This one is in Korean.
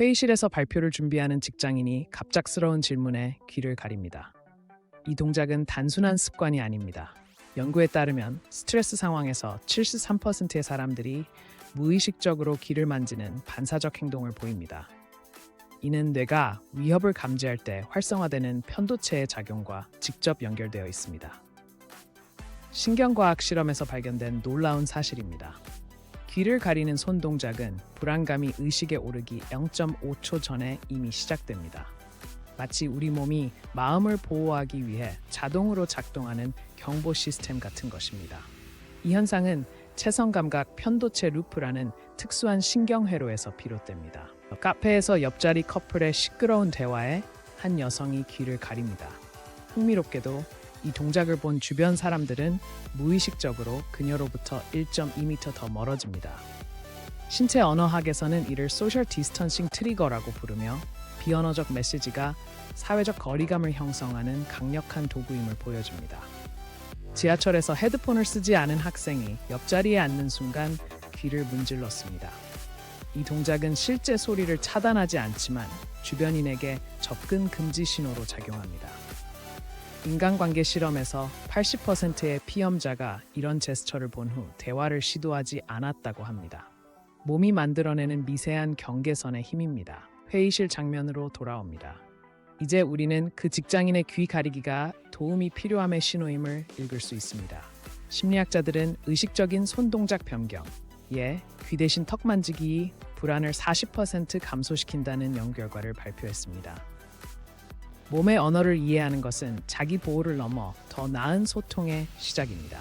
회의실에서 발표를 준비하는 직장인이 갑작스러운 질문에 귀를 가립니다. 이 동작은 단순한 습관이 아닙니다. 연구에 따르면 스트레스 상황에서 73%의 사람들이 무의식적으로 귀를 만지는 반사적 행동을 보입니다. 이는 뇌가 위협을 감지할 때 활성화되는 편도체의 작용과 직접 연결되어 있습니다. 신경과학 실험에서 발견된 놀라운 사실입니다. 귀를 가리는 손 동작은 불안감이 의식에 오르기 0.5초 전에 이미 시작됩니다. 마치 우리 몸이 마음을 보호하기 위해 자동으로 작동하는 경보 시스템 같은 것입니다. 이 현상은 체성 감각 편도체 루프라는 특수한 신경회로에서 비롯됩니다. 카페에서 옆자리 커플의 시끄러운 대화에 한 여성이 귀를 가립니다. 흥미롭게도 이 동작을 본 주변 사람들은 무의식적으로 그녀로부터 1.2m 더 멀어집니다. 신체 언어학에서는 이를 소셜 디스턴싱 트리거라고 부르며 비언어적 메시지가 사회적 거리감을 형성하는 강력한 도구임을 보여줍니다. 지하철에서 헤드폰을 쓰지 않은 학생이 옆자리에 앉는 순간 귀를 문질렀습니다. 이 동작은 실제 소리를 차단하지 않지만 주변인에게 접근 금지 신호로 작용합니다. 인간관계 실험에서 80%의 피험자가 이런 제스처를 본 후 대화를 시도하지 않았다고 합니다. 몸이 만들어내는 미세한 경계선의 힘입니다. 회의실 장면으로 돌아옵니다. 이제 우리는 그 직장인의 귀 가리기가 도움이 필요함의 신호임을 읽을 수 있습니다. 심리학자들은 의식적인 손동작 변경, 예, 귀 대신 턱 만지기 불안을 40% 감소시킨다는 연구 결과를 발표했습니다. 몸의 언어를 이해하는 것은 자기 보호를 넘어 더 나은 소통의 시작입니다.